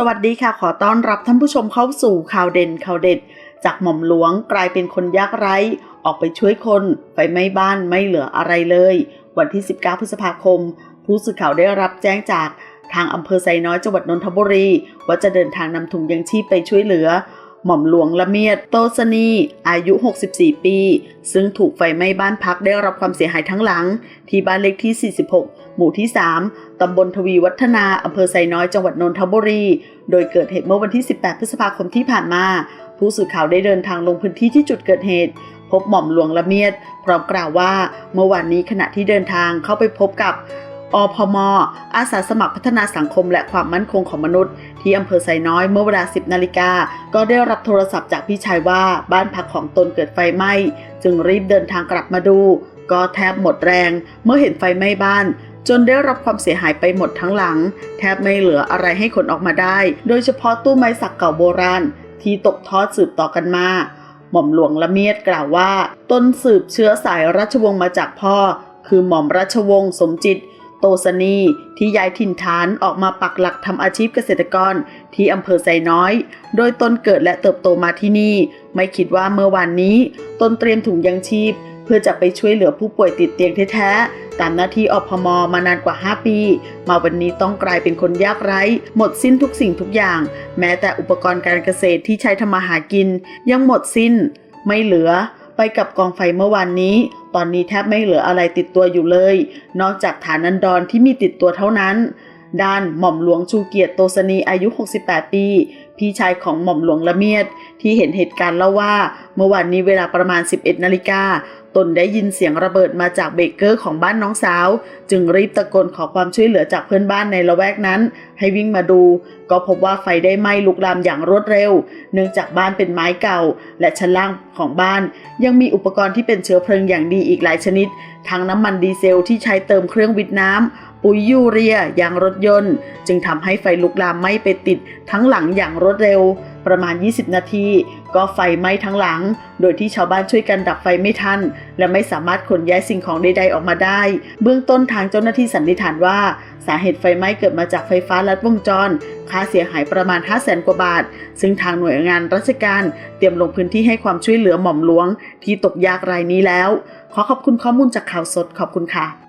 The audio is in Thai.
สวัสดีค่ะขอต้อนรับท่านผู้ชมเข้าสู่ข่าวเด่นข่าวเด็ด จากหม่อมหลวงกลายเป็นคนยากไร้ ออกไปช่วยคนไฟไหม้บ้านไม่เหลืออะไรเลย วันที่ 19 พฤษภาคม ผู้สื่อข่าวได้รับแจ้งจากทางอำเภอไซน้อยจังหวัดนนทบุรี ว่าจะเดินทางนำถุงยังชีพไปช่วยเหลือ หม่อมหลวงละเมียดโตสนี อายุ 64 ปี ซึ่งถูกไฟไหม้บ้านพักได้รับความเสียหายทั้งหลัง ที่บ้านเลขที่ 46 หมู่ที่ 3 ตำบลทวีวัฒนา อำเภอไซน้อย จังหวัดนนทบุรี โดยเกิดเหตุเมื่อวันที่ 18 พฤษภาคมที่ผ่านมา ผู้สื่อข่าวได้เดินทางลงพื้นที่ที่จุดเกิดเหตุ พบหม่อมหลวงละเมียด พร้อมกล่าวว่า เมื่อวานนี้ขณะที่เดินทางเข้าไปพบกับ อพม อาสาสมัครพัฒนาสังคมและความมั่นคงของมนุษย์ ที่อำเภอไซน้อยเมื่อเวลา 10 นาฬิกา ก็ได้รับโทรศัพท์จากพี่ชายว่าบ้านพักของตนเกิดไฟไหม้ จึงรีบเดินทางกลับมาดู ก็แทบหมดแรง เมื่อเห็นไฟไหม้บ้าน จนได้รับความเสียหายไปหมดทั้งหลัง แทบไม่เหลืออะไรให้ขนออกมาได้ โดยเฉพาะตู้ไม้สักเก่าโบราณ ที่ตกทอดสืบต่อกันมาหม่อมหลวงละเมียดกล่าวว่า ต้นสืบเชื้อสายราชวงศ์มาจากพ่อ คือหม่อมราชวงศ์สมจิต โตสนีที่ย้ายถิ่นฐานออกมาปักหลักทำอาชีพเกษตรกรที่อำเภอไซน้อย โดยตนเกิดและเติบโตมาที่นี่ ไม่คิดว่าเมื่อวานนี้ ตนเตรียมถุงยังชีพ เพื่อจะไปช่วยเหลือผู้ป่วยติดเตียงแท้ๆ ตามหน้าที่อพมมานานกว่า 5 ปี มาวันนี้ต้องกลายเป็นคนยากไร้ หมดสิ้นทุกสิ่งทุกอย่าง แม้แต่อุปกรณ์การเกษตรที่ใช้ทำมาหากิน ยังหมดสิ้น ไม่เหลือไปกับกองไฟเมื่อวานนี้ ตอนนี้แทบไม่เหลืออะไรติดตัวอยู่เลย นอกจากฐานันดรที่มีติดตัวเท่านั้น ด้านหม่อมหลวงชูเกียรติโตสนีอายุ 68 ปี พี่ชายของหม่อมหลวงละเมียด ที่เห็นเหตุการณ์เล่าว่า เมื่อวานนี้เวลาประมาณ 11 นาฬิกา ตนได้ยินเสียงระเบิดมาจากเบเกอร์ของบ้านน้องสาว จึงรีบตะโกนขอความช่วยเหลือจากเพื่อนบ้านในละแวกนั้น ให้วิ่งมาดู ก็พบว่าไฟได้ไหม้ลุกลามอย่างรวดเร็ว เนื่องจากบ้านเป็นไม้เก่า และชั้นล่างของบ้าน ยังมีอุปกรณ์ที่เป็นเชื้อเพลิงอย่างดีอีกหลายชนิด ทั้งน้ำมันดีเซลที่ใช้เติมเครื่องวิทน้ำปุ๋ยยูเรียยางรถยนต์ จึงทำให้ไฟลุกลามไหม้ไปติด ทั้งหลังอย่างรวดเร็วประมาณ 20 นาที ก็ไฟไหม้ทั้งหลัง โดยที่ชาวบ้านช่วยกันดับไฟไม่ทัน และไม่สามารถขนย้ายสิ่งของใดๆออกมาได้ เบื้องต้นทางเจ้าหน้าที่สันนิษฐานว่า สาเหตุไฟไหม้เกิดมาจากไฟฟ้าลัดวงจร ค่าเสียหายประมาณ 5 0 0แสนกว่าบาท ซึ่งทางหน่วยงานราชการเตรียมลงพื้นที่ให้ความช่วยเหลือหม่อมหลวง ที่ตกยากรายนี้แล้ว ขอขอบคุณข้อมูลจากข่าวสดขอบคุณค่ะ